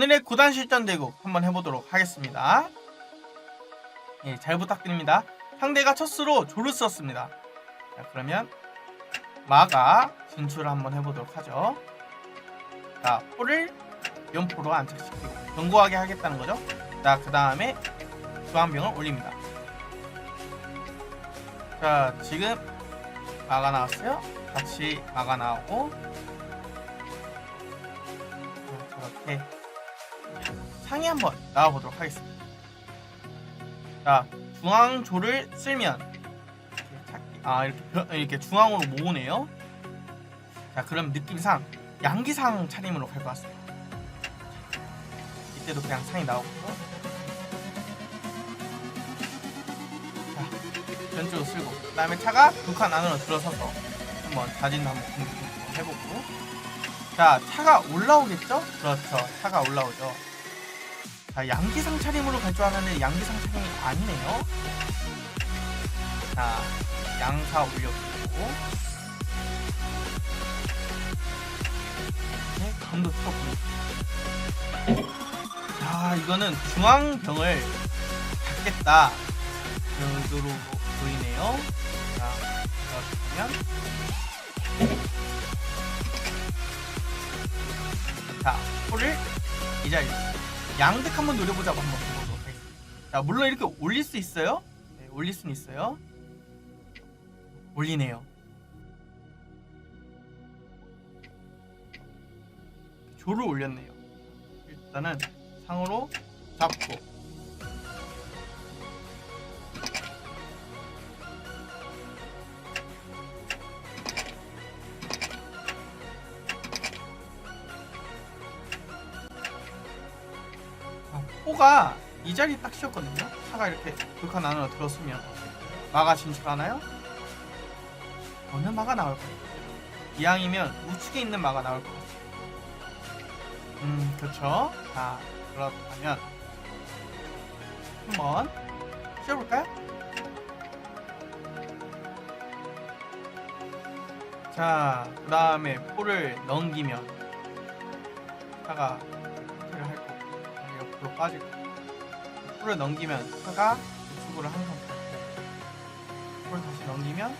오늘의 구단 실전 대국 한번 해보도록 하겠습니다. 예, 잘 부탁드립니다. 상대가 첫 수로 조를 썼습니다. 자, 그러면 마가 진출을 한번 해보도록 하죠. 자, 포를 연포로 안착시키고 견고하게 하겠다는 거죠. 자, 그 다음에 주황병을 올립니다. 자, 지금 마가 나왔어요. 같이 마가 나오고 상이 한번 나와보도록 하겠습니다. 자, 중앙조를 쓸면 이렇게 찾기- 아 이렇게 벼- 이렇게 중앙으로 모으네요. 자, 그럼 느낌상 양기상 차림으로 갈 것 같습니다. 이때도 그냥 상이 나오고 자, 전쪽으로 쓸고 그 다음에 차가 두 칸 안으로 들어서서 한번 자진 한번 공격 해보고 자, 차가 올라오겠죠? 그렇죠. 차가 올라오죠. 자, 양기상 차림으로 갈 줄 알았는데 양기상 차림이 아니네요. 자, 양사 올려주고. 네, 감도 틀어보고. 자, 이거는 중앙병을 잡겠다. 정도로 보이네요. 자, 그러면. 자, 포를 이 자리 양득 한번 노려보자고 한번 해보도록 하겠습니다. 자, 물론 이렇게 올릴 수 있어요. 네, 올릴 수는 있어요. 올리네요. 조를 올렸네요. 일단은 상으로 잡고 아, 포가 이 자리 딱 씌었거든요. 차가 이렇게 불칸 안으로 들었으면 마가 진출하나요? 어느 마가 나올 까요? 이왕이면 우측에 있는 마가 나올 것 같아요. 음, 그렇죠. 자, 그렇다면 한번 씌워볼까요? 자, 그 다음에 포를 넘기면 차가 빠지고 포를 넘기면 차가 우측으로 한 상태 포를 다시 넘기면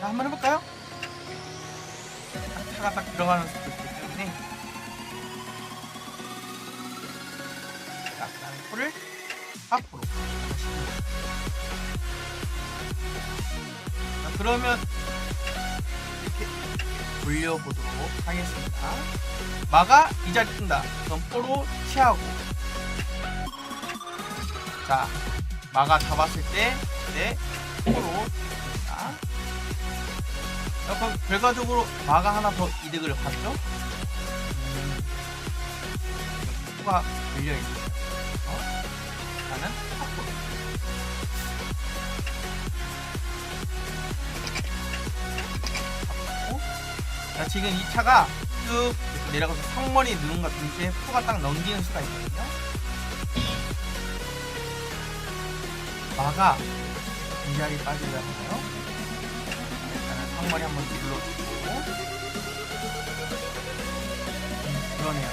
자 한번 해볼까요? 딱 차가 딱 들어가는 속도 있기 때문에 자 그다음에 포를 앞으로 자 그러면 이렇게 돌려보도록 하겠습니다 마가 이 자리 뜬다. 그럼 포로 취하고. 자, 마가 잡았을 때, 네, 포로 자, 그럼 결과적으로 마가 하나 더 이득을 봤죠? 음, 포가 걸려있어요. 어? 나는. 앞으로. 자, 지금 이 차가 쭉 내려가서 상머리 누른과 동시에 포가 딱 넘기는 수가 있거든요. 마가 이 자리 빠지려나요? 일단은 상머리 한번 눌러주고 음, 그러네요.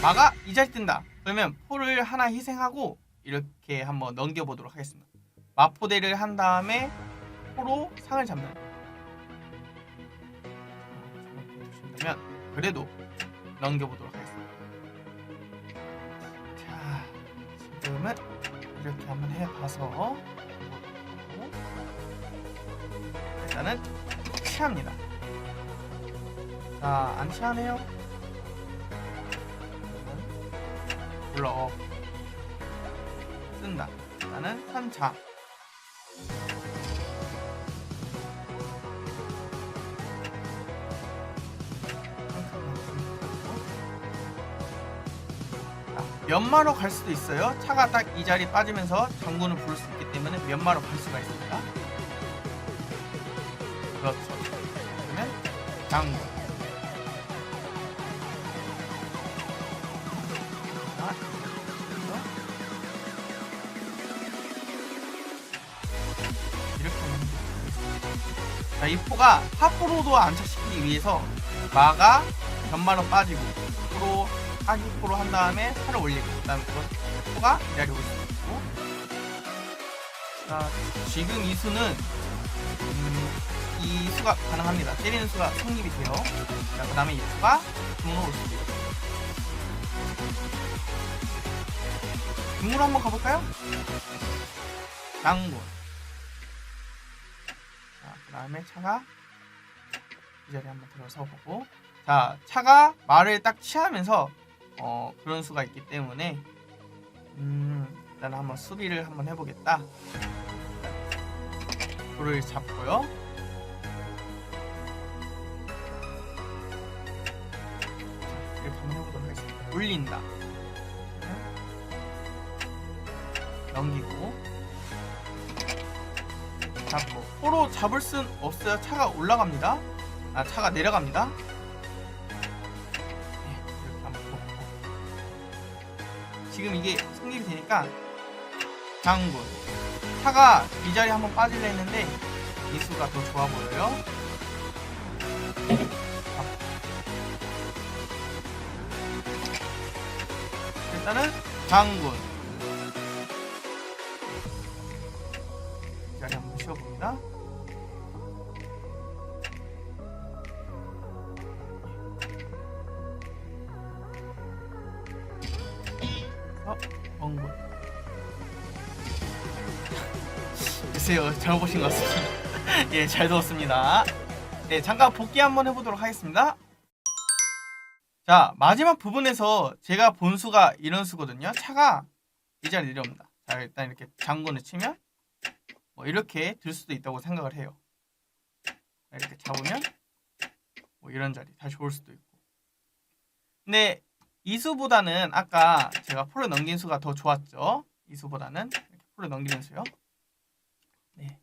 마가 이 자리 뜬다. 그러면 포를 하나 희생하고 이렇게 한번 넘겨보도록 하겠습니다. 마포대를 한 다음에 포로 상을 잡는 보시면 그래도 넘겨보도록 하겠습니다. 자, 지금은 이렇게 한번 해봐서 일단은 취합니다. 자, 안 취하네요. 불러 쓴다. 일단은 선차. 연마로 갈 수도 있어요. 차가 딱 이 자리 빠지면서 장군을 부를 수 있기 때문에 연마로 갈 수가 있습니다. 그렇죠. 그러면 장군. 이렇게. 자, 이 포가 하프로도 안착시키기 위해서 마가 견마로 빠지고 프로 하기 프로 한 다음에 살을 올리고 그 다음에 그 포가 기다리고 있고 자, 지금 이 수는 음, 이 수가 가능합니다. 때리는 수가 성립이 돼요. 자, 그 다음에 이 수가 등으로 올 수도 있고 등으로 한번 가볼까요? 장군 자, 그 다음에 차가 이 자리에 한번 들어서 보고 자, 차가 말을 딱 취하면서 어, 그런 수가 있기 때문에 음, 일단 한번 수비를 한번 해보겠다. 불을 잡고요. 자, 이렇게 한번 해보도록 하겠습니다. 올린다. 넘기고 잡고 포로 잡을 순 없어요. 차가 올라갑니다. 아 차가 내려갑니다. 지금 이게 성립이 되니까 장군 차가 이 자리에 한번 빠지려 했는데 이 수가 더 좋아 보여요. 일단은 장군 어, 원군. 글쎄요, 잘못 보신 것 같습니다. 예, 잘 들었습니다. 네, 잠깐 복귀 한번 해보도록 하겠습니다. 자, 마지막 부분에서 제가 본 수가 이런 수거든요. 차가 이 자리 내려옵니다. 자, 일단 이렇게 장군을 치면 뭐 이렇게 들 수도 있다고 생각을 해요. 이렇게 잡으면 뭐 이런 자리 다시 올 수도 있고. 근데 이 수보다는 아까 제가 풀을 넘긴 수가 더 좋았죠. 이 수보다는 이렇게 풀을 넘기는 수요. 네.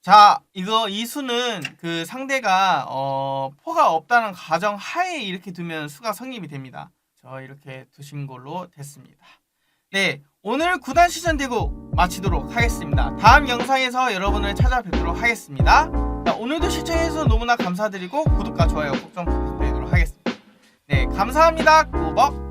자, 이거 이 수는 그 상대가 어, 포가 없다는 가정 하에 이렇게 두면 수가 성립이 됩니다. 저 이렇게 두신 걸로 됐습니다. 네, 오늘 9단 시전 대국 마치도록 하겠습니다. 다음 영상에서 여러분을 찾아뵙도록 하겠습니다. 자, 오늘도 시청해주셔서 너무나 감사드리고 구독과 좋아요 꼭 좀 부탁드리도록 하겠습니다. 네, 감사합니다. 꾸벅